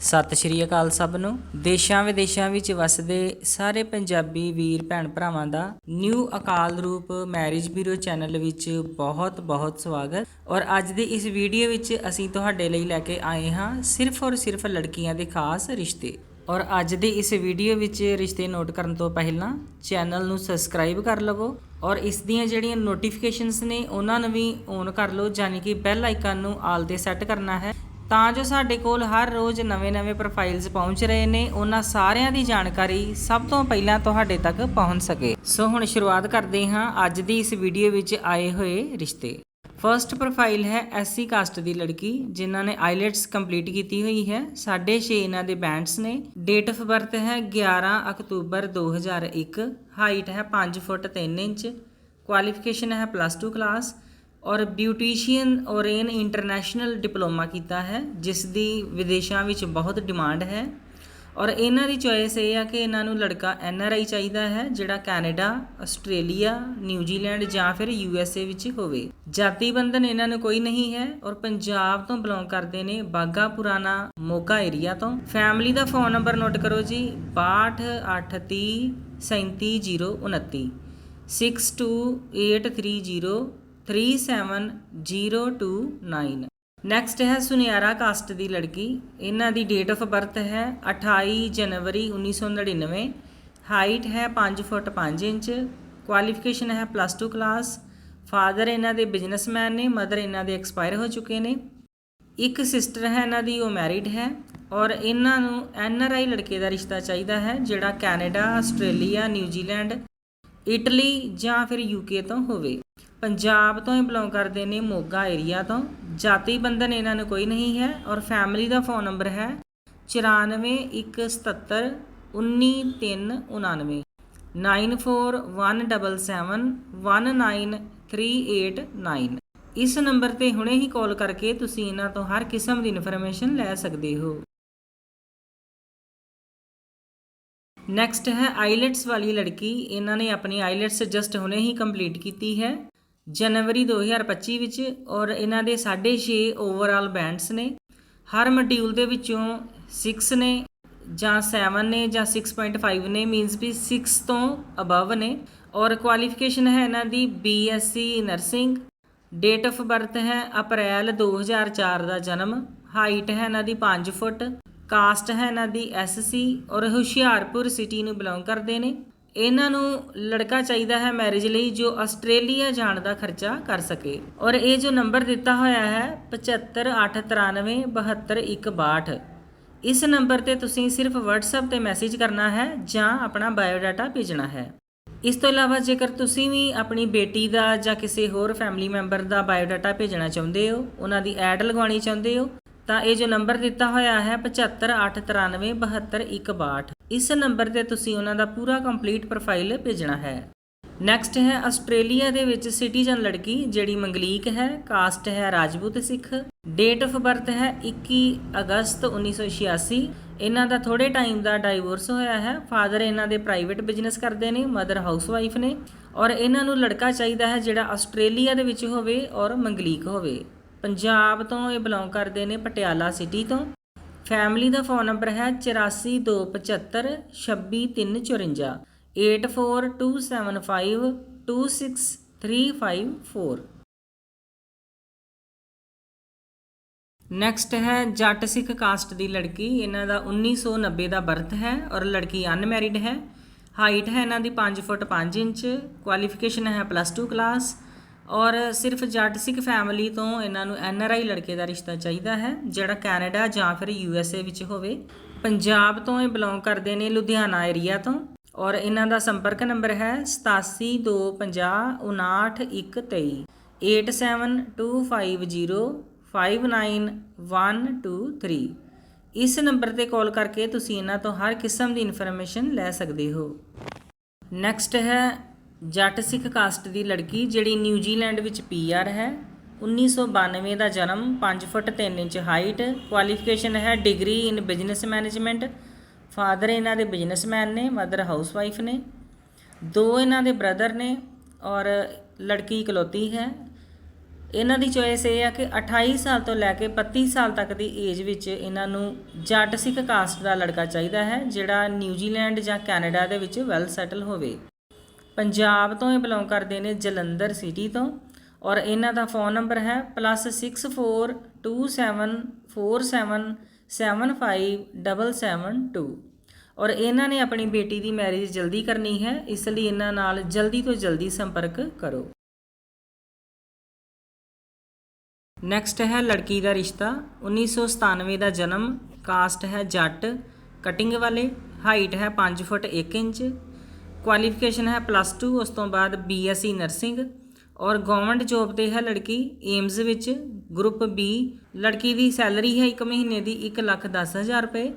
ਸਤਿ ਸ਼੍ਰੀ ਅਕਾਲ ਸਭ ਨੂੰ। ਦੇਸ਼ਾਂ ਵਿਦੇਸ਼ਾਂ ਵਿੱਚ ਵਸਦੇ ਸਾਰੇ ਪੰਜਾਬੀ ਵੀਰ ਭੈਣ ਭਰਾਵਾਂ ਦਾ ਨਿਊ ਅਕਾਲ ਰੂਪ ਮੈਰਿਜ ਬਿਊਰੋ ਚੈਨਲ ਵਿੱਚ ਬਹੁਤ ਬਹੁਤ ਸਵਾਗਤ। ਔਰ ਅੱਜ ਦੀ ਇਸ ਵੀਡੀਓ ਵਿੱਚ ਅਸੀਂ ਤੁਹਾਡੇ ਲਈ ਲੈ ਕੇ ਆਏ ਹਾਂ ਸਿਰਫ ਔਰ ਸਿਰਫ ਲੜਕੀਆਂ ਦੇ ਖਾਸ ਰਿਸ਼ਤੇ। ਔਰ ਅੱਜ ਦੀ ਇਸ ਵੀਡੀਓ ਵਿੱਚ ਰਿਸ਼ਤੇ ਨੋਟ ਕਰਨ ਤੋਂ ਪਹਿਲਾਂ ਚੈਨਲ ਨੂੰ ਸਬਸਕ੍ਰਾਈਬ ਕਰ ਲਵੋ ਔਰ ਇਸ ਦੀਆਂ ਜਿਹੜੀਆਂ ਨੋਟੀਫਿਕੇਸ਼ਨਸ ਨੇ ਉਹਨਾਂ ਨੂੰ ਵੀ ਔਨ ਕਰ ਲਓ ਯਾਨੀ ਕਿ ਬੈਲ ਆਈਕਨ ਨੂੰ ਆਲ ਤੇ ਸੈੱਟ ਕਰਨਾ ਹੈ। ਤਾਂ ਜੋ ਸਾਡੇ ਕੋਲ ਹਰ ਰੋਜ਼ ਨਵੇਂ-ਨਵੇਂ ਪ੍ਰੋਫਾਈਲਸ ਪਹੁੰਚ ਰਹੇ ਨੇ, ਉਹਨਾਂ ਸਾਰਿਆਂ ਦੀ ਜਾਣਕਾਰੀ ਸਭ ਤੋਂ ਪਹਿਲਾਂ ਤੁਹਾਡੇ ਤੱਕ ਪਹੁੰਚ ਸਕੇ। ਸੋ ਹੁਣ ਸ਼ੁਰੂਆਤ ਕਰਦੇ ਹਾਂ ਅੱਜ ਦੀ ਇਸ ਵੀਡੀਓ ਵਿੱਚ ਆਏ ਹੋਏ ਰਿਸ਼ਤੇ। ਫਰਸਟ ਪ੍ਰੋਫਾਈਲ ਹੈ ਐਸਸੀ ਕਾਸਟ ਦੀ ਲੜਕੀ, ਜਿਨ੍ਹਾਂ ਨੇ ਆਈਲੈਟਸ ਕੰਪਲੀਟ ਕੀਤੀ ਹੋਈ ਹੈ। 6.5 ਇਹਨਾਂ ਦੇ ਬੈਂਡਸ ਨੇ। ਡੇਟ ਆਫ ਬਰਥ ਹੈ 11 ਅਕਤੂਬਰ 2001 ਹਾਈਟ ਹੈ 5 ਫੁੱਟ 3 ਇੰਚ। ਕੁਆਲੀਫਿਕੇਸ਼ਨ ਹੈ ਪਲੱਸ 2 ਕਲਾਸ ਔਰ ਬਿਊਟੀਸ਼ੀਅਨ ਔਰੇਨ ਇੰਟਰਨੈਸ਼ਨਲ ਡਿਪਲੋਮਾ ਕੀਤਾ ਹੈ, ਜਿਸ ਦੀ ਵਿਦੇਸ਼ਾਂ ਵਿੱਚ ਬਹੁਤ ਡਿਮਾਂਡ ਹੈ। ਔਰ ਇਹਨਾਂ ਦੀ ਚੋਇਸ ਇਹ ਆ ਕਿ ਇਹਨਾਂ ਨੂੰ ਲੜਕਾ ਐਨ ਆਰ ਆਈ ਚਾਹੀਦਾ ਹੈ, ਜਿਹੜਾ ਕੈਨੇਡਾ, ਆਸਟ੍ਰੇਲੀਆ, ਨਿਊਜ਼ੀਲੈਂਡ ਜਾਂ ਫਿਰ ਯੂ ਐਸ ਏ ਵਿੱਚ ਹੋਵੇ। ਜਾਤੀ ਬੰਧਨ ਇਹਨਾਂ ਨੂੰ ਕੋਈ ਨਹੀਂ ਹੈ ਔਰ ਪੰਜਾਬ ਤੋਂ ਬਿਲੋਂਗ ਕਰਦੇ ਨੇ ਬਾਗਾ ਪੁਰਾਣਾ ਮੋਗਾ ਏਰੀਆ ਤੋਂ। ਫੈਮਿਲੀ ਦਾ ਫੋਨ ਨੰਬਰ ਨੋਟ ਕਰੋ ਜੀ 6283 37029 6283 37029 ਨੈਕਸਟ ਹੈ ਸੁਨਿਆਰਾ ਕਾਸਟ ਦੀ ਲੜਕੀ। ਇਹਨਾਂ ਦੀ ਡੇਟ ਆਫ ਬਰਥ ਹੈ 28 ਜਨਵਰੀ 1999 ਹਾਈਟ ਹੈ 5 ਫੁੱਟ 5 ਇੰਚ। ਕੁਆਲੀਫਿਕੇਸ਼ਨ ਹੈ ਪਲੱਸ 2 ਕਲਾਸ ਫਾਦਰ ਇਹਨਾਂ ਦੇ ਬਿਜ਼ਨਸਮੈਨ ਨੇ ਮਦਰ ਇਹਨਾਂ ਦੇ ਐਕਸਪਾਇਰ ਹੋ ਚੁੱਕੇ ਨੇ। ਇੱਕ ਸਿਸਟਰ ਹੈ ਇਹਨਾਂ ਦੀ, ਉਹ ਮੈਰਿਡ ਹੈ। ਔਰ ਇਹਨਾਂ ਨੂੰ ਐਨ ਆਰ ਆਈ ਲੜਕੇ ਦਾ ਰਿਸ਼ਤਾ ਚਾਹੀਦਾ ਹੈ, ਜਿਹੜਾ ਕੈਨੇਡਾ, ਆਸਟ੍ਰੇਲੀਆ, ਨਿਊਜ਼ੀਲੈਂਡ, ਇਟਲੀ ਜਾਂ ਫਿਰ ਯੂਕੇ ਤੋਂ ਹੋਵੇ। ਪੰਜਾਬ ਤੋਂ ਹੀ ਬਿਲੋਂਗ ਕਰਦੇ ਨੇ ਮੋਗਾ ਏਰੀਆ ਤੋਂ। ਜਾਤੀ ਬੰਧਨ ਇਹਨਾਂ ਨੂੰ ਕੋਈ ਨਹੀਂ ਹੈ ਔਰ ਫੈਮਿਲੀ ਦਾ ਫੋਨ ਨੰਬਰ ਹੈ 9417 19399 9417719389 ਇਸ ਨੰਬਰ ਤੇ ਹੁਣੇ ਹੀ ਕਾਲ ਕਰਕੇ ਤੁਸੀਂ ਇਹਨਾਂ ਤੋਂ ਹਰ ਕਿਸਮ ਦੀ ਇਨਫੋਰਮੇਸ਼ਨ ਲੈ ਸਕਦੇ ਹੋ। ਨੈਕਸਟ ਹੈ ਆਈਲੈਟਸ ਵਾਲੀ ਲੜਕੀ। ਇਹਨਾਂ ਨੇ ਆਪਣੀ ਆਈਲੈਟਸ ਜਸਟ ਹੁਣੇ ਹੀ ਕੰਪਲੀਟ ਕੀਤੀ ਹੈ। ਜਨਵਰੀ 2025 ਵਿੱਚ ਔਰ ਇਹਨਾਂ ਦੇ 6.5 ਓਵਰਆਲ ਬੈਂਡਸ ਨੇ। ਹਰ ਮੋਡਿਊਲ ਦੇ ਵਿੱਚੋਂ 6 ਨੇ ਜਾਂ 7 ਨੇ ਜਾਂ 6.5 ਨੇ ਮੀਨਸ ਵੀ 6 ਤੋਂ ਅਬਵ ਨੇ। ਔਰ ਕੁਆਲੀਫਿਕੇਸ਼ਨ ਹੈ ਇਹਨਾਂ ਦੀ BSc nursing date of birth ਹੈ ਅਪ੍ਰੈਲ 2004 ਦਾ ਜਨਮ ਹਾਈਟ ਹੈ ਇਹਨਾਂ ਦੀ 5 ਫੁੱਟ ਕਾਸਟ ਹੈ ਇਹਨਾਂ ਦੀ ਐਸਸੀ ਔਰ ਹੁਸ਼ਿਆਰਪੁਰ ਸਿਟੀ ਨੂੰ ਬਿਲੋਂਗ ਕਰਦੇ ਨੇ। ਇਹਨਾਂ ਨੂੰ ਲੜਕਾ ਚਾਹੀਦਾ ਹੈ ਮੈਰਿਜ ਲਈ ਜੋ ਆਸਟ੍ਰੇਲੀਆ ਜਾਣ ਦਾ ਖਰਚਾ ਕਰ ਸਕੇ। ਔਰ ਇਹ ਜੋ ਨੰਬਰ ਦਿੱਤਾ ਹੋਇਆ ਹੈ 7589372162 ਇਸ ਨੰਬਰ ਤੇ ਤੁਸੀਂ ਸਿਰਫ WhatsApp ਤੇ ਮੈਸੇਜ ਕਰਨਾ ਹੈ ਜਾਂ ਆਪਣਾ ਬਾਇਓਡਾਟਾ ਭੇਜਣਾ ਹੈ। ਇਸ ਤੋਂ ਇਲਾਵਾ ਜੇਕਰ ਤੁਸੀਂ ਵੀ ਆਪਣੀ ਬੇਟੀ ਦਾ ਜਾਂ ਕਿਸੇ ਹੋਰ ਫੈਮਿਲੀ ਮੈਂਬਰ ਦਾ ਬਾਇਓਡਾਟਾ ਭੇਜਣਾ ਚਾਹੁੰਦੇ ਹੋ, ਉਹਨਾਂ ਦੀ ਐਡ ਲਗਵਾਉਣੀ ਚਾਹੁੰਦੇ ਹੋ ਤਾਂ ਇਹ ਜੋ ਨੰਬਰ ਦਿੱਤਾ ਹੋਇਆ ਹੈ 7589372162 ਇਸ ਨੰਬਰ ਤੇ ਤੁਸੀਂ ਉਹਨਾਂ ਦਾ ਪੂਰਾ ਕੰਪਲੀਟ ਪ੍ਰੋਫਾਈਲ ਭੇਜਣਾ ਹੈ। ਨੈਕਸਟ ਹੈ ਆਸਟ੍ਰੇਲੀਆ ਦੇ ਵਿੱਚ ਸਿਟੀਜ਼ਨ ਲੜਕੀ ਜਿਹੜੀ ਮੰਗਲੀਕ ਹੈ, ਕਾਸਟ ਹੈ Rajput Sikh, date of birth ਹੈ 21 ਅਗਸਤ 1986 ਇਹਨਾਂ ਦਾ ਥੋੜੇ ਟਾਈਮ ਦਾ ਡਾਈਵੋਰਸ ਹੋਇਆ ਹੈ, ਫਾਦਰ ਇਹਨਾਂ ਦੇ ਪ੍ਰਾਈਵੇਟ ਬਿਜ਼ਨਸ ਕਰਦੇ ਨੇ, ਮਦਰ ਹਾਊਸਵਾਈਫ ਨੇ ਔਰ ਇਹਨਾਂ ਨੂੰ ਲੜਕਾ ਚਾਹੀਦਾ ਹੈ ਜਿਹੜਾ ਆਸਟ੍ਰੇਲੀਆ ਦੇ ਵਿੱਚ ਹੋਵੇ ਔਰ ਮੰਗਲੀਕ ਹੋਵੇ। ਪੰਜਾਬ ਤੋਂ ਇਹ ਬਿਲੋਂਗ ਕਰਦੇ ਨੇ ਪਟਿਆਲਾ ਸਿਟੀ ਤੋਂ। ਫੈਮਿਲੀ ਦਾ ਫੋਨ ਨੰਬਰ ਹੈ 8427526354 8427526354 ਨੈਕਸਟ ਹੈ ਜੱਟ ਸਿੱਖ ਕਾਸਟ ਦੀ ਲੜਕੀ। ਇਹਨਾਂ ਦਾ 1990 ਦਾ ਬਰਥ ਹੈ ਔਰ ਲੜਕੀ ਅਨਮੈਰਿਡ ਹੈ। ਹਾਈਟ ਹੈ ਇਹਨਾਂ ਦੀ 5 ਫੁੱਟ 5 ਇੰਚ। ਕੁਆਲੀਫਿਕੇਸ਼ਨ ਹੈ ਪਲੱਸ 2 ਕਲਾਸ ਔਰ ਸਿਰਫ ਜੱਟ ਸਿੱਖ ਫੈਮਿਲੀ ਤੋਂ ਇਹਨਾਂ ਨੂੰ ਐਨ ਆਰ ਆਈ ਲੜਕੇ ਦਾ ਰਿਸ਼ਤਾ ਚਾਹੀਦਾ ਹੈ, ਜਿਹੜਾ ਕੈਨੇਡਾ ਜਾਂ ਫਿਰ ਯੂ ਐਸ ਏ ਵਿੱਚ ਹੋਵੇ। ਪੰਜਾਬ ਤੋਂ ਇਹ ਬਿਲੋਂਗ ਕਰਦੇ ਨੇ ਲੁਧਿਆਣਾ ਏਰੀਆ ਤੋਂ। ਔਰ ਇਹਨਾਂ ਦਾ ਸੰਪਰਕ ਨੰਬਰ ਹੈ 8725059123 8725059123 ਇਸ ਨੰਬਰ ਤੇ ਕਾਲ ਕਰਕੇ ਤੁਸੀਂ ਇਹਨਾਂ ਤੋਂ ਹਰ ਕਿਸਮ ਦੀ ਇਨਫੋਰਮੇਸ਼ਨ ਲੈ ਸਕਦੇ ਹੋ। ਨੈਕਸਟ ਹੈ ਜੱਟ ਸਿੱਖ ਕਾਸਟ ਦੀ ਲੜਕੀ ਜਿਹੜੀ ਨਿਊਜ਼ੀਲੈਂਡ ਵਿੱਚ ਪੀਆਰ ਹੈ 1992 ਦਾ ਜਨਮ 5 ਫੁੱਟ 3 ਇੰਚ ਹਾਈਟ ਕੁਆਲੀਫਿਕੇਸ਼ਨ ਹੈ degree in business management. Father ਇਹਨਾਂ ਦੇ ਬਿਜ਼ਨਸਮੈਨ ਨੇ ਮਦਰ ਹਾਊਸਵਾਈਫ ਨੇ। ਦੋ ਇਹਨਾਂ ਦੇ ਬ੍ਰਦਰ ਨੇ ਔਰ ਲੜਕੀ ਇਕਲੌਤੀ ਹੈ। ਇਹਨਾਂ ਦੀ ਚੋਇਸ ਇਹ ਆ ਕਿ 28 ਸਾਲ ਤੋਂ ਲੈ ਕੇ 32 ਸਾਲ ਤੱਕ ਦੀ ਏਜ ਵਿੱਚ ਇਹਨਾਂ ਨੂੰ ਜੱਟ ਸਿੱਖ ਕਾਸਟ ਦਾ ਲੜਕਾ ਚਾਹੀਦਾ ਹੈ, ਜਿਹੜਾ ਨਿਊਜ਼ੀਲੈਂਡ ਜਾਂ ਕੈਨੇਡਾ ਦੇ ਵਿੱਚ ਵੈਲ ਸੈਟਲ ਹੋਵੇ। ਪੰਜਾਬ ਤੋਂ ਇਹ ਬਿਲੋਂਗ ਕਰਦੇ ਨੇ ਜਲੰਧਰ ਸਿਟੀ ਤੋਂ ਔਰ ਇਹਨਾਂ ਦਾ ਫੋਨ ਨੰਬਰ ਹੈ +6427477572 ਔਰ ਇਹਨਾਂ ਨੇ ਆਪਣੀ ਬੇਟੀ ਦੀ ਮੈਰਿਜ ਜਲਦੀ ਕਰਨੀ ਹੈ, ਇਸ ਲਈ ਇਹਨਾਂ ਨਾਲ ਜਲਦੀ ਤੋਂ ਜਲਦੀ ਸੰਪਰਕ ਕਰੋ। ਨੈਕਸਟ ਹੈ ਲੜਕੀ ਦਾ ਰਿਸ਼ਤਾ 1997 ਦਾ ਜਨਮ ਕਾਸਟ ਹੈ ਜੱਟ ਕਟਿੰਗ ਵਾਲੇ ਹਾਈਟ ਹੈ 5 ਫੁੱਟ 1 ਇੰਚ ਕੁਆਲੀਫਿਕੇਸ਼ਨ ਹੈ ਪਲੱਸ 2 ਉਸ ਤੋਂ ਬਾਅਦ ਬੀਐਸਸੀ ਨਰਸਿੰਗ ਔਰ ਗਵਰਨਮੈਂਟ ਜੋਬ ਤੇ ਹੈ ਲੜਕੀ ਏਮਸ ਵਿੱਚ ਗਰੁੱਪ ਬੀ ਲੜਕੀ ਦੀ ਸੈਲਰੀ ਹੈ 1 ਮਹੀਨੇ ਦੀ 1 ਲੱਖ 10 ਹਜ਼ਾਰ ਰੁਪਏ।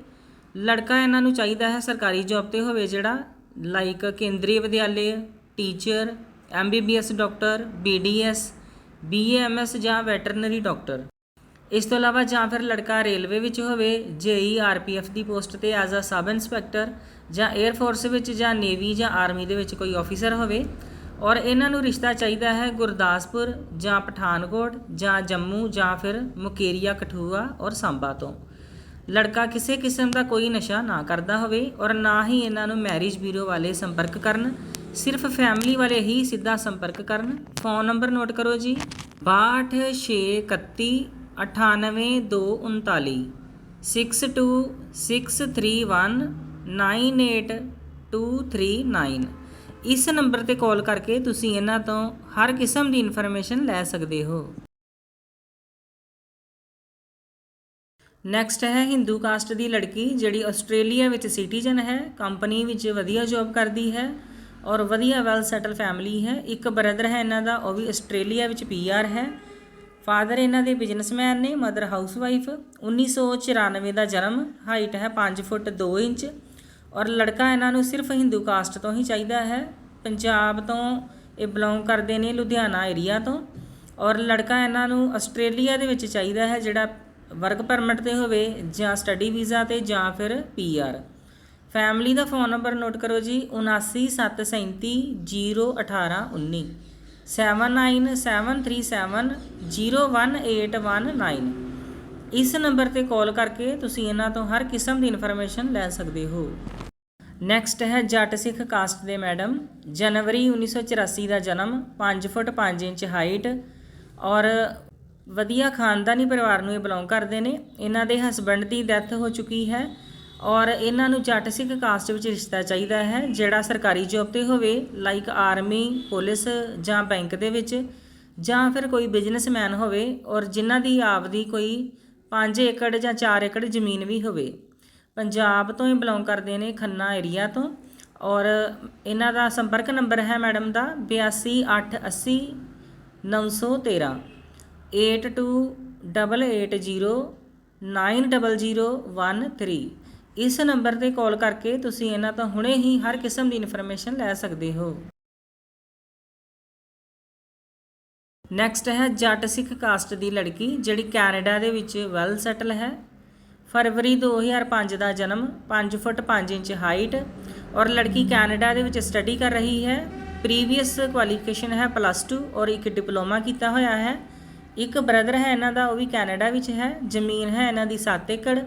ਲੜਕਾ ਇਹਨਾਂ ਨੂੰ ਚਾਹੀਦਾ ਹੈ ਸਰਕਾਰੀ ਜੋਬ ਤੇ ਹੋਵੇ ਜਿਹੜਾ like Kendriya Vidyalaya teacher MBBS doctor BDS BAMS ਜਾਂ ਵੈਟਰਨਰੀ ਡਾਕਟਰ ਇਸ ਤੋਂ ਇਲਾਵਾ ਜਾਂ ਫਿਰ ਲੜਕਾ ਰੇਲਵੇ ਵਿੱਚ ਹੋਵੇ ਜੇਈ ਆਰਪੀਐਫ ਦੀ ਪੋਸਟ ਤੇ ਐਜ਼ ਅ ਸਬ ਇੰਸਪੈਕਟਰ ਜਾਂ 에ਅਰ ਫੋਰਸ ਵਿੱਚ ਜਾਂ ਨੇਵੀ ਜਾਂ ਆਰਮੀ ਦੇ ਵਿੱਚ ਕੋਈ ਆਫੀਸਰ ਹੋਵੇ, ਔਰ ਇਹਨਾਂ ਨੂੰ ਰਿਸ਼ਤਾ ਚਾਹੀਦਾ ਹੈ ਗੁਰਦਾਸਪੁਰ ਜਾਂ ਪਠਾਨਕੋਟ ਜਾਂ ਜੰਮੂ ਜਾਂ ਫਿਰ ਮੁਕੇਰੀਆ, ਕਠੂਆ ਔਰ ਸਾਂਬਾ ਤੋਂ। ਲੜਕਾ ਕਿਸੇ ਕਿਸਮ ਦਾ ਕੋਈ ਨਸ਼ਾ ਨਾ ਕਰਦਾ ਹੋਵੇ ਔਰ ਨਾ ਹੀ ਇਹਨਾਂ ਨੂੰ ਮੈਰਿਜ ਬਿਊਰੋ ਵਾਲੇ ਸੰਪਰਕ ਕਰਨ, ਸਿਰਫ ਫੈਮਿਲੀ ਵਾਲੇ ਹੀ ਸਿੱਧਾ ਸੰਪਰਕ ਕਰਨ। ਫੋਨ ਨੰਬਰ ਨੋਟ ਕਰੋ ਜੀ 6231 98239 6263198239 ਇਸ ਨੰਬਰ ਤੇ ਕਾਲ ਕਰਕੇ ਤੁਸੀਂ ਇਹਨਾਂ ਤੋਂ ਹਰ ਕਿਸਮ ਦੀ ਇਨਫੋਰਮੇਸ਼ਨ ਲੈ ਸਕਦੇ ਹੋ। ਨੈਕਸਟ ਹੈ ਹਿੰਦੂ ਕਾਸਟ ਦੀ ਲੜਕੀ, ਜਿਹੜੀ ਆਸਟ੍ਰੇਲੀਆ ਵਿੱਚ ਸਿਟੀਜ਼ਨ ਹੈ ਕੰਪਨੀ ਵਿੱਚ ਵਧੀਆ ਜੌਬ ਕਰਦੀ ਹੈ ਔਰ ਵਧੀਆ ਵੈਲ ਸੈਟਲ ਫੈਮਿਲੀ ਹੈ। ਇੱਕ ਬ੍ਰਦਰ ਹੈ ਇਹਨਾਂ ਦਾ, ਉਹ ਵੀ ਆਸਟ੍ਰੇਲੀਆ ਵਿੱਚ ਪੀਆਰ ਹੈ। ਫਾਦਰ ਇਹਨਾਂ ਦੇ ਬਿਜ਼ਨਸਮੈਨ ਨੇ ਮਦਰ ਹਾਊਸਵਾਈਫ 1994 ਦਾ ਜਨਮ ਹਾਈਟ ਹੈ 5 ਫੁੱਟ 2 ਇੰਚ। ਔਰ ਲੜਕਾ ਇਹਨਾਂ ਨੂੰ ਸਿਰਫ ਹਿੰਦੂ ਕਾਸਟ ਤੋਂ ਹੀ ਚਾਹੀਦਾ ਹੈ। ਪੰਜਾਬ ਤੋਂ ਇਹ ਬਿਲੋਂਗ ਕਰਦੇ ਨੇ ਲੁਧਿਆਣਾ ਏਰੀਆ ਤੋਂ। ਔਰ ਲੜਕਾ ਇਹਨਾਂ ਨੂੰ ਆਸਟ੍ਰੇਲੀਆ ਦੇ ਵਿੱਚ ਚਾਹੀਦਾ ਹੈ ਜਿਹੜਾ ਵਰਕ ਪਰਮਿਟ ਤੇ ਹੋਵੇ ਜਾਂ ਸਟੱਡੀ ਵੀਜ਼ਾ ਤੇ ਜਾਂ ਫਿਰ ਪੀਆਰ ਫੈਮਿਲੀ ਦਾ ਫੋਨ ਨੰਬਰ ਨੋਟ ਕਰੋ ਜੀ 7973701819 7973701819 ਇਸ ਨੰਬਰ ਤੇ ਕਾਲ ਕਰਕੇ ਤੁਸੀਂ ਇਹਨਾਂ ਤੋਂ ਹਰ ਕਿਸਮ ਦੀ ਇਨਫੋਰਮੇਸ਼ਨ ਲੈ ਸਕਦੇ ਹੋ। ਨੈਕਸਟ ਹੈ ਜੱਟ ਸਿੱਖ ਕਾਸਟ ਦੇ ਮੈਡਮ। ਜਨਵਰੀ 1984 ਦਾ ਜਨਮ 5 ਫੁੱਟ 5 ਇੰਚ ਹਾਈਟ ਔਰ ਵਧੀਆ ਖਾਨਦਾਨੀ ਪਰਿਵਾਰ ਨੂੰ ਇਹ ਬਿਲੋਂਗ ਕਰਦੇ ਨੇ। ਇਹਨਾਂ ਦੇ ਹਸਬੰਡ ਦੀ ਡੈਥ ਹੋ ਚੁੱਕੀ ਹੈ ਔਰ ਇਹਨਾਂ ਨੂੰ ਜੱਟ ਸਿੱਖ ਕਾਸਟ ਵਿੱਚ ਰਿਸ਼ਤਾ ਚਾਹੀਦਾ ਹੈ, ਜਿਹੜਾ ਸਰਕਾਰੀ ਜੋਬ ਤੇ ਹੋਵੇ ਲਾਈਕ ਆਰਮੀ ਪੁਲਿਸ ਜਾਂ ਬੈਂਕ ਦੇ ਵਿੱਚ, ਜਾਂ ਫਿਰ ਕੋਈ ਬਿਜ਼ਨਸਮੈਨ ਹੋਵੇ ਔਰ ਜਿਨ੍ਹਾਂ ਦੀ ਆਪਦੀ ਕੋਈ 5 ਏਕੜ ਜਾਂ 4 ਏਕੜ ਜ਼ਮੀਨ ਵੀ ਹੋਵੇ। ਪੰਜਾਬ ਤੋਂ ਹੀ ਬਿਲੋਂਗ ਕਰਦੇ ਨੇ ਖੰਨਾ ਏਰੀਆ ਤੋਂ। ਔਰ ਇਹਨਾਂ ਦਾ ਸੰਪਰਕ ਨੰਬਰ ਹੈ ਮੈਡਮ ਦਾ 8280 913 8288090013 ਇਸ ਨੰਬਰ ਤੇ ਕਾਲ ਕਰਕੇ ਤੁਸੀਂ ਇਹਨਾਂ ਤੋਂ ਹੁਣੇ ਹੀ ਹਰ ਕਿਸਮ ਦੀ ਇਨਫੋਰਮੇਸ਼ਨ ਲੈ ਸਕਦੇ ਹੋ। ਨੈਕਸਟ ਹੈ ਜੱਟ ਸਿੱਖ ਕਾਸਟ ਦੀ ਲੜਕੀ, ਜਿਹੜੀ ਕੈਨੇਡਾ ਦੇ ਵਿੱਚ ਵੈਲ ਸੈਟਲ ਹੈ। ਫਰਵਰੀ 2005 ਦਾ ਜਨਮ 5 ਫੁੱਟ 5 ਇੰਚ ਹਾਈਟ ਔਰ ਲੜਕੀ ਕੈਨੇਡਾ ਦੇ ਵਿੱਚ ਸਟੱਡੀ ਕਰ ਰਹੀ ਹੈ। ਪ੍ਰੀਵੀਅਸ ਕੁਆਲੀਫਿਕੇਸ਼ਨ ਹੈ ਪਲੱਸ 2 ਔਰ ਇੱਕ ਡਿਪਲੋਮਾ ਕੀਤਾ ਹੋਇਆ ਹੈ। ਇੱਕ ਬ੍ਰਦਰ ਹੈ ਇਹਨਾਂ ਦਾ, ਉਹ ਵੀ ਕੈਨੇਡਾ ਵਿੱਚ ਹੈ। ਜ਼ਮੀਨ ਹੈ ਇਹਨਾਂ ਦੀ 7 ਏਕੜ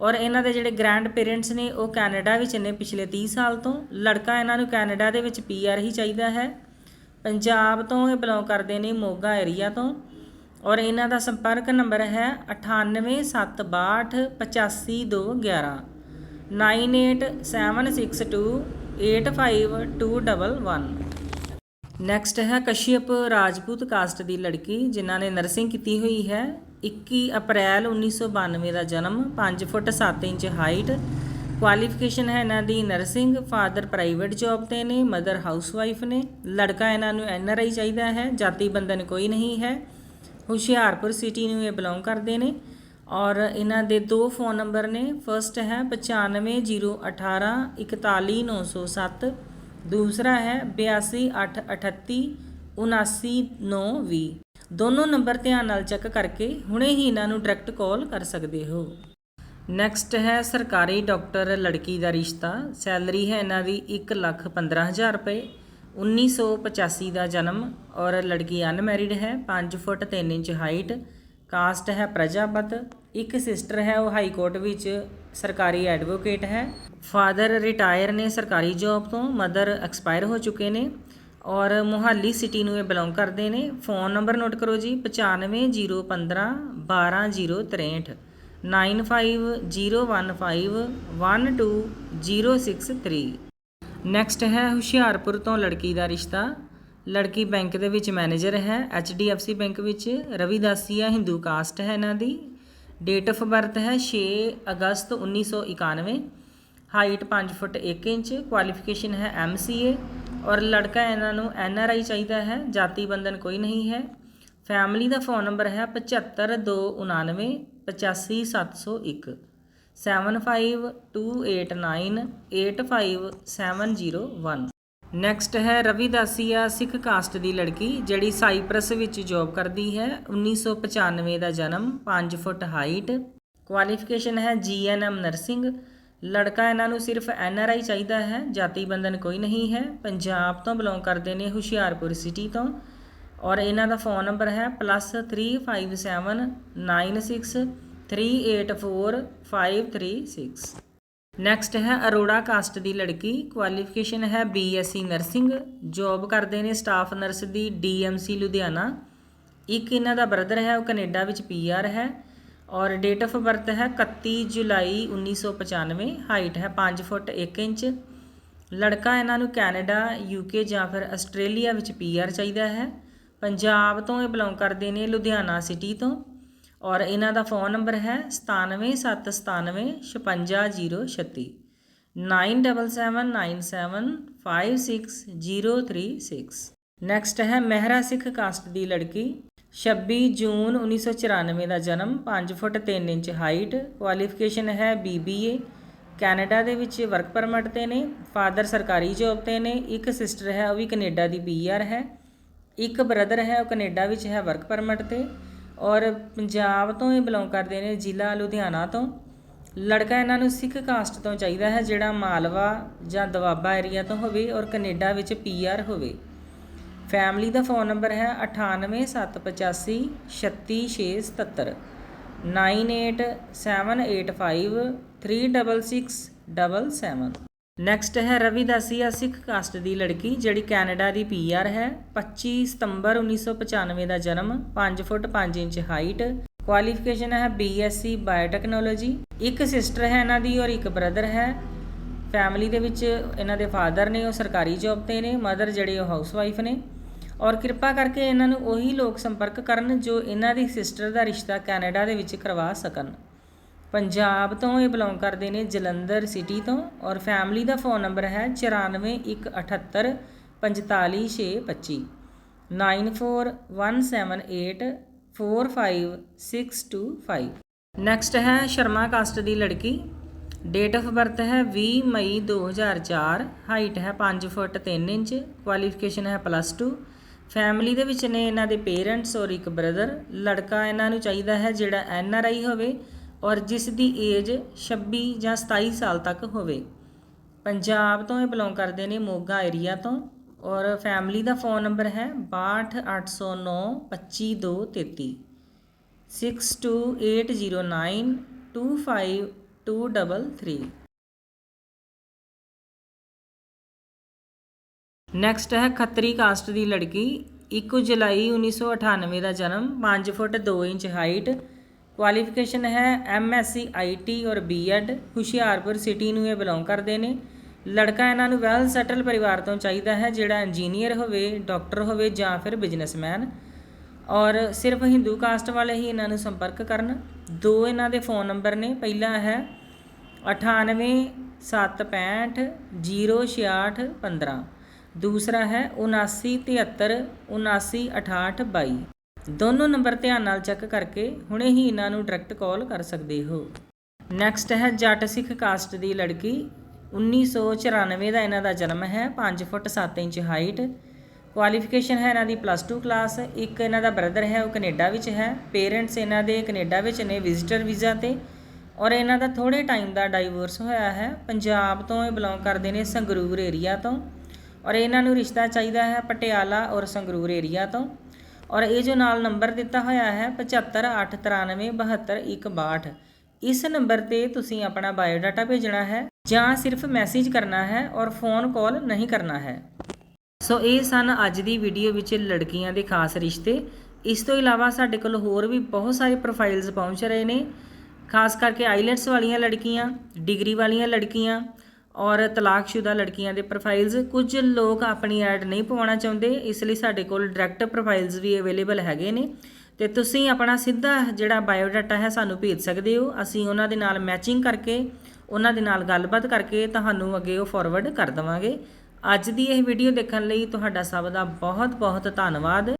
ਔਰ ਇਹਨਾਂ ਦੇ ਜਿਹੜੇ ਗ੍ਰੈਂਡ ਪੇਰੈਂਟਸ ਨੇ, ਉਹ ਕੈਨੇਡਾ ਵਿੱਚ ਨੇ ਪਿਛਲੇ 30 ਸਾਲ ਤੋਂ। ਲੜਕਾ ਇਹਨਾਂ ਨੂੰ ਕੈਨੇਡਾ ਦੇ ਵਿੱਚ ਪੀਆਰ ਹੀ ਚਾਹੀਦਾ ਹੈ। ਪੰਜਾਬ ਤੋਂ ਇਹ ਬਿਲੋਂਗ ਕਰਦੇ ਨੇ ਮੋਗਾ ਏਰੀਆ ਤੋਂ। ਔਰ ਇਹਨਾਂ ਦਾ ਸੰਪਰਕ ਨੰਬਰ ਹੈ 9862855211 9876285211 ਨੈਕਸਟ ਹੈ ਕਸ਼ਯਪ ਰਾਜਪੂਤ ਕਾਸਟ ਦੀ ਲੜਕੀ, ਜਿਨ੍ਹਾਂ ਨੇ ਨਰਸਿੰਗ ਕੀਤੀ ਹੋਈ ਹੈ। 21 ਅਪ੍ਰੈਲ 1992 ਦਾ ਜਨਮ 5 ਫੁੱਟ 7 ਇੰਚ ਹਾਈਟ। ਕੁਆਲੀਫਿਕੇਸ਼ਨ ਹੈ ਇਹਨਾਂ ਦੀ ਨਰਸਿੰਗ, ਫਾਦਰ ਪ੍ਰਾਈਵੇਟ ਜੌਬ ਤੇ ਨੇ, ਮਦਰ ਹਾਊਸਵਾਈਫ ਨੇ। ਲੜਕਾ ਇਹਨਾਂ ਨੂੰ ਐਨਆਰਆਈ ਚਾਹੀਦਾ ਹੈ, ਜਾਤੀ ਬੰਧਨ ਕੋਈ ਨਹੀਂ ਹੈ। ਹੁਸ਼ਿਆਰਪੁਰ ਸਿਟੀ ਨੂੰ ਇਹ ਬਿਲੋਂਗ ਕਰਦੇ ਨੇ ਔਰ ਇਹਨਾਂ ਦੇ ਦੋ ਫੋਨ ਨੰਬਰ ਨੇ। ਫਰਸਟ ਹੈ 950118 41907 ਦੂਸਰਾ ਹੈ 8288 79920 ਦੋਨੋਂ ਨੰਬਰ ਧਿਆਨ ਨਾਲ ਚੈੱਕ ਕਰਕੇ ਹੁਣੇ ਹੀ ਇਹਨਾਂ ਨੂੰ ਡਾਇਰੈਕਟ ਕਾਲ ਕਰ ਸਕਦੇ ਹੋ। ਨੈਕਸਟ ਹੈ ਸਰਕਾਰੀ ਡਾਕਟਰ ਲੜਕੀ ਦਾ ਰਿਸ਼ਤਾ। ਸੈਲਰੀ ਹੈ ਇਹਨਾਂ ਦੀ 1 ਲੱਖ 15000 ਰੁਪਏ। 1985 ਦਾ ਜਨਮ ਔਰ ਲੜਕੀ ਅਨਮੈਰਿਡ ਹੈ 5 ਫੁੱਟ 3 ਇੰਚ ਹਾਈਟ, ਕਾਸਟ ਹੈ ਪ੍ਰਜਾਪਤ, ਇੱਕ ਸਿਸਟਰ ਹੈ ਉਹ ਹਾਈ ਕੋਰਟ ਵਿੱਚ ਸਰਕਾਰੀ ਐਡਵੋਕੇਟ ਹੈ। ਫਾਦਰ ਰਿਟਾਇਰ ਨੇ ਸਰਕਾਰੀ ਜੌਬ ਤੋਂ, ਮਦਰ ਐਕਸਪਾਇਰ ਹੋ ਚੁੱਕੇ ਨੇ ਔਰ ਮੁਹਾਲੀ ਸਿਟੀ ਨੂੰ ਇਹ ਬਿਲੋਂਗ ਕਰਦੇ ਨੇ। ਫੋਨ ਨੰਬਰ ਨੋਟ ਕਰੋ ਜੀ 95015 12063 9501512063 ਨੈਕਸਟ ਹੈ ਹੁਸ਼ਿਆਰਪੁਰ ਤੋਂ ਲੜਕੀ ਦਾ ਰਿਸ਼ਤਾ। ਲੜਕੀ ਬੈਂਕ ਦੇ ਵਿੱਚ ਮੈਨੇਜਰ ਹੈ HDFC ਬੈਂਕ ਵਿੱਚ। ਰਵਿਦਾਸੀਆ ਹਿੰਦੂ ਕਾਸਟ ਹੈ ਇਹਨਾਂ ਦੀ। ਡੇਟ ਆਫ ਬਰਥ ਹੈ 6 ਅਗਸਤ 1991 ਹਾਈਟ 5 ਫੁੱਟ 1 ਇੰਚ ਕੁਆਲੀਫਿਕੇਸ਼ਨ ਹੈ MCA ਔਰ ਲੜਕਾ ਇਹਨਾਂ ਨੂੰ NRI ਚਾਹੀਦਾ ਹੈ, ਜਾਤੀ ਬੰਧਨ ਕੋਈ ਨਹੀਂ ਹੈ। ਫੈਮਿਲੀ ਦਾ ਫੋਨ ਨੰਬਰ ਹੈ 75299 85701 7528985701 ਨੈਕਸਟ ਹੈ ਰਵਿਦਾਸੀਆ ਸਿੱਖ ਕਾਸਟ ਦੀ ਲੜਕੀ, ਜਿਹੜੀ ਸਾਈਪ੍ਰਸ ਵਿੱਚ ਜੌਬ ਕਰਦੀ ਹੈ। 1995 ਦਾ ਜਨਮ 5 ਫੁੱਟ ਹਾਈਟ ਕੁਆਲੀਫਿਕੇਸ਼ਨ ਹੈ ਜੀਐਨਐਮ ਨਰਸਿੰਗ ਲੜਕਾ ਇਹਨਾਂ ਨੂੰ ਸਿਰਫ ਐਨਆਰਆਈ ਚਾਹੀਦਾ ਹੈ, ਜਾਤੀ ਬੰਧਨ ਕੋਈ ਨਹੀਂ ਹੈ। ਪੰਜਾਬ ਤੋਂ ਬਿਲੋਂਗ ਕਰਦੇ ਨੇ ਹੁਸ਼ਿਆਰਪੁਰ ਸਿਟੀ ਤੋਂ। ਔਰ ਇਹਨਾਂ ਦਾ ਫੋਨ ਨੰਬਰ ਹੈ +357996384536 ਨੈਕਸਟ ਹੈ ਅਰੋੜਾ ਕਾਸਟ ਦੀ ਲੜਕੀ ਕੁਆਲੀਫਿਕੇਸ਼ਨ ਹੈ ਬੀਐਸਸੀ ਨਰਸਿੰਗ ਜੌਬ ਕਰਦੇ ਨੇ ਸਟਾਫ ਨਰਸ ਦੀ ਡੀਐਮਸੀ ਲੁਧਿਆਣਾ। ਇੱਕ ਇਹਨਾਂ ਦਾ ਬ੍ਰਦਰ ਹੈ, ਉਹ ਕੈਨੇਡਾ ਵਿੱਚ ਪੀਆਰ ਹੈ ਔਰ ਡੇਟ ਆਫ ਬਰਥ ਹੈ 31 ਜੁਲਾਈ 1995 ਹਾਈਟ ਹੈ 5 ਫੁੱਟ 1 ਇੰਚ। ਲੜਕਾ ਇਹਨਾਂ ਨੂੰ ਕੈਨੇਡਾ ਯੂਕੇ ਜਾਂ ਫਿਰ ਆਸਟ੍ਰੇਲੀਆ ਵਿੱਚ ਪੀਆਰ ਚਾਹੀਦਾ ਹੈ। ਪੰਜਾਬ ਤੋਂ ਇਹ ਬਿਲੋਂਗ ਕਰਦੇ ਨੇ ਲੁਧਿਆਣਾ ਸਿਟੀ ਤੋਂ। ਔਰ ਇਹਨਾਂ ਦਾ ਫੋਨ ਨੰਬਰ ਹੈ 9779955036 9779756036 ਨੈਕਸਟ ਹੈ ਮਹਿਰਾ ਸਿੱਖ ਕਾਸਟ ਦੀ ਲੜਕੀ 26 ਜੂਨ 1994 ਦਾ ਜਨਮ 5 ਫੁੱਟ 3 ਇੰਚ ਹਾਈਟ ਕੁਆਲੀਫਿਕੇਸ਼ਨ ਹੈ BBA ਕੈਨੇਡਾ ਦੇ ਵਿੱਚ ਵਰਕ ਪਰਮਿਟ ਤੇ ਨੇ ਫਾਦਰ ਸਰਕਾਰੀ ਜੌਬ ਤੇ ਨੇ ਇੱਕ ਸਿਸਟਰ ਹੈ ਉਹ ਵੀ ਕੈਨੇਡਾ ਦੀ ਪੀਆਰ ਹੈ ਇੱਕ ਬ੍ਰਦਰ ਹੈ ਉਹ ਕੈਨੇਡਾ ਵਿੱਚ ਹੈ ਵਰਕ ਪਰਮਿਟ ਤੇ ਔਰ ਪੰਜਾਬ ਤੋਂ ਹੀ ਬਿਲੋਂਗ ਕਰਦੇ ਨੇ ਜ਼ਿਲ੍ਹਾ ਲੁਧਿਆਣਾ ਤੋਂ। ਲੜਕਾ ਇਹਨਾਂ ਨੂੰ ਸਿੱਖ ਕਾਸਟ ਤੋਂ ਚਾਹੀਦਾ ਹੈ, ਜਿਹੜਾ ਮਾਲਵਾ ਜਾਂ ਦਵਾਬਾ ਏਰੀਆ ਤੋਂ ਹੋਵੇ ਔਰ ਕੈਨੇਡਾ ਵਿੱਚ ਪੀਆਰ ਹੋਵੇ। ਫੈਮਿਲੀ ਦਾ ਫੋਨ ਨੰਬਰ ਹੈ 98785 36677 9878536677 ਨੈਕਸਟ ਹੈ ਰਵਿਦਾਸੀਆ ਸਿੱਖ ਕਾਸਟ ਦੀ ਲੜਕੀ, ਜਿਹੜੀ ਕੈਨੇਡਾ ਦੀ ਪੀਆਰ ਹੈ। 25 ਸਤੰਬਰ 1995 ਦਾ ਜਨਮ 5 ਫੁੱਟ 5 ਇੰਚ ਹਾਈਟ ਕੁਆਲੀਫਿਕੇਸ਼ਨ ਹੈ ਬੀਐਸਸੀ ਬਾਇਓਟੈਕਨੋਲੋਜੀ ਇੱਕ ਸਿਸਟਰ ਹੈ ਇਹਨਾਂ ਦੀ ਔਰ ਇੱਕ ਬ੍ਰਦਰ ਹੈ। ਫੈਮਿਲੀ ਦੇ ਵਿੱਚ ਇਹਨਾਂ ਦੇ ਫਾਦਰ ਨੇ, ਉਹ ਸਰਕਾਰੀ ਜੌਬ ਤੇ ਨੇ ਮਦਰ ਜਿਹੜੇ ਉਹ ਹਾਊਸਵਾਈਫ ਨੇ। ਔਰ ਕਿਰਪਾ ਕਰਕੇ ਇਹਨਾਂ ਨੂੰ ਉਹੀ ਲੋਕ ਸੰਪਰਕ ਕਰਨ ਜੋ ਇਹਨਾਂ ਦੀ ਸਿਸਟਰ ਦਾ ਰਿਸ਼ਤਾ ਕੈਨੇਡਾ ਦੇ ਵਿੱਚ ਕਰਵਾ ਸਕਣ। ਪੰਜਾਬ ਤੋਂ ਇਹ ਬਿਲੋਂਗ ਕਰਦੇ ਨੇ ਜਲੰਧਰ ਸਿਟੀ ਤੋਂ ਔਰ ਫੈਮਿਲੀ ਦਾ ਫੋਨ ਨੰਬਰ ਹੈ 9418 45625 9417845625 ਨੈਕਸਟ ਹੈ ਸ਼ਰਮਾ ਕਾਸਟ ਦੀ ਲੜਕੀ ਡੇਟ ਆਫ ਬਰਥ ਹੈ 20 ਮਈ 2004 ਹਾਈਟ ਹੈ 5 ਫੁੱਟ 3 ਇੰਚ ਕੁਆਲੀਫਿਕੇਸ਼ਨ ਹੈ ਪਲੱਸ 2 ਫੈਮਿਲੀ ਦੇ ਵਿੱਚ ਨੇ ਇਹਨਾਂ ਦੇ ਪੇਰੈਂਟਸ ਔਰ ਇੱਕ ਬ੍ਰਦਰ ਲੜਕਾ ਇਹਨਾਂ ਨੂੰ ਚਾਹੀਦਾ ਹੈ ਜਿਹੜਾ ਐਨ ਆਰ ਆਈ ਹੋਵੇ ਔਰ ਜਿਸ ਦੀ ਏਜ 26 ਜਾਂ 27 ਸਾਲ ਤੱਕ ਹੋਵੇ। ਪੰਜਾਬ ਤੋਂ ਇਹ ਬਿਲੋਂਗ ਕਰਦੇ ਨੇ ਮੋਗਾ ਏਰੀਆ ਤੋਂ ਔਰ ਫੈਮਿਲੀ ਦਾ ਫੋਨ ਨੰਬਰ ਹੈ 62809 25233 62809 25233 ਨੈਕਸਟ ਹੈ ਖੱਤਰੀ ਕਾਸਟ ਦੀ ਲੜਕੀ। 1 ਜੁਲਾਈ 1998 ਦਾ ਜਨਮ 5 ਫੁੱਟ 2 ਇੰਚ ਹਾਈਟ ਕੁਆਲੀਫਿਕੇਸ਼ਨ ਹੈ ਐਮਐਸਸੀ ਆਈਟੀ ਔਰ ਬੀਐਡ ਹੁਸ਼ਿਆਰਪੁਰ ਸਿਟੀ ਨੂੰ ਇਹ ਬਿਲੋਂਗ ਕਰਦੇ ਨੇ। ਲੜਕਾ ਇਹਨਾਂ ਨੂੰ ਵੈਲ ਸੈਟਲ ਪਰਿਵਾਰ ਤੋਂ ਚਾਹੀਦਾ ਹੈ, ਜਿਹੜਾ ਇੰਜੀਨੀਅਰ ਹੋਵੇ ਡਾਕਟਰ ਹੋਵੇ ਜਾਂ ਫਿਰ ਬਿਜ਼ਨਸਮੈਨ ਔਰ ਸਿਰਫ ਹਿੰਦੂ ਕਾਸਟ ਵਾਲੇ ਹੀ ਇਹਨਾਂ ਨੂੰ ਸੰਪਰਕ ਕਰਨ। ਦੋ ਇਹਨਾਂ ਦੇ ਫੋਨ ਨੰਬਰ ਨੇ। ਪਹਿਲਾ ਹੈ 9875 06615 ਦੂਸਰਾ ਹੈ 7973 796822 ਦੋਨੋਂ ਨੰਬਰ ਧਿਆਨ ਨਾਲ ਚੈੱਕ ਕਰਕੇ ਹੁਣੇ ਹੀ ਇਹਨਾਂ ਨੂੰ ਡਾਇਰੈਕਟ ਕਾਲ ਕਰ ਸਕਦੇ ਹੋ। ਨੈਕਸਟ ਹੈ ਜੱਟ ਸਿੱਖ ਕਾਸਟ ਦੀ ਲੜਕੀ। 1994 ਦਾ ਇਹਨਾਂ ਦਾ ਜਨਮ ਹੈ 5 ਫੁੱਟ 7 ਇੰਚ ਹਾਈਟ ਕੁਆਲੀਫਿਕੇਸ਼ਨ ਹੈ ਇਹਨਾਂ ਦੀ ਪਲੱਸ 2 ਕਲਾਸ ਇੱਕ ਇਹਨਾਂ ਦਾ ਬ੍ਰਦਰ ਹੈ, ਉਹ ਕੈਨੇਡਾ ਵਿੱਚ ਹੈ। ਪੇਰੈਂਟਸ ਇਹਨਾਂ ਦੇ ਕੈਨੇਡਾ ਵਿੱਚ ਨੇ ਵਿਜ਼ਿਟਰ ਵੀਜ਼ਾ ਤੇ। ਔਰ ਇਹਨਾਂ ਦਾ ਥੋੜੇ ਟਾਈਮ ਦਾ ਡਾਈਵੋਰਸ ਹੋਇਆ ਹੈ। ਪੰਜਾਬ ਤੋਂ ਇਹ ਬਿਲੋਂਗ ਕਰਦੇ ਨੇ ਸੰਗਰੂਰ ਏਰੀਆ ਤੋਂ। ਔਰ ਇਹਨਾਂ ਨੂੰ ਰਿਸ਼ਤਾ ਚਾਹੀਦਾ ਹੈ ਪਟਿਆਲਾ ਔਰ ਸੰਗਰੂਰ ਏਰੀਆ ਤੋਂ। ਔਰ ਇਹ ਜੋ ਨਾਲ ਨੰਬਰ ਦਿੱਤਾ ਹੋਇਆ ਹੈ 7589372162 ਇਸ ਨੰਬਰ ਤੇ ਤੁਸੀਂ ਆਪਣਾ ਬਾਇਓਡਾਟਾ ਭੇਜਣਾ ਹੈ ਜਾਂ ਸਿਰਫ ਮੈਸੇਜ ਕਰਨਾ ਹੈ ਔਰ ਫੋਨ ਕਾਲ ਨਹੀਂ ਕਰਨਾ ਹੈ। ਸੋ ਇਹ ਸਨ ਅੱਜ ਦੀ ਵੀਡੀਓ ਵਿੱਚ ਲੜਕੀਆਂ ਦੇ ਖਾਸ ਰਿਸ਼ਤੇ। ਇਸ ਤੋਂ ਇਲਾਵਾ ਸਾਡੇ ਕੋਲ ਹੋਰ ਵੀ ਬਹੁਤ ਸਾਰੇ ਪ੍ਰੋਫਾਈਲਸ ਪਹੁੰਚ ਰਹੇ ਨੇ, ਖਾਸ ਕਰਕੇ ਆਈਲੈਟਸ ਵਾਲੀਆਂ ਲੜਕੀਆਂ ਡਿਗਰੀ ਵਾਲੀਆਂ ਲੜਕੀਆਂ ਔਰ ਤਲਾਕਸ਼ੁਦਾ ਲੜਕੀਆਂ ਦੇ ਪ੍ਰੋਫਾਈਲਸ ਕੁਝ ਲੋਕ ਆਪਣੀ ਐਡ ਨਹੀਂ ਪਵਾਉਣਾ ਚਾਹੁੰਦੇ, ਇਸ ਲਈ ਸਾਡੇ ਕੋਲ ਡਾਇਰੈਕਟ ਪ੍ਰੋਫਾਈਲਸ ਵੀ ਅਵੇਲੇਬਲ ਹੈਗੇ ਨੇ। ਤੇ ਤੁਸੀਂ ਆਪਣਾ ਸਿੱਧਾ ਜਿਹੜਾ ਬਾਇਓਡਾਟਾ ਹੈ ਸਾਨੂੰ ਭੇਜ ਸਕਦੇ ਹੋ। ਅਸੀਂ ਉਹਨਾਂ ਦੇ ਨਾਲ ਮੈਚਿੰਗ ਕਰਕੇ, ਉਹਨਾਂ ਦੇ ਨਾਲ ਗੱਲਬਾਤ ਕਰਕੇ ਤੁਹਾਨੂੰ ਅੱਗੇ ਉਹ ਫਾਰਵਰਡ ਕਰ ਦੇਵਾਂਗੇ। ਅੱਜ ਦੀ ਇਹ ਵੀਡੀਓ ਦੇਖਣ ਲਈ ਤੁਹਾਡਾ ਸਭ ਦਾ ਬਹੁਤ ਬਹੁਤ ਧੰਨਵਾਦ।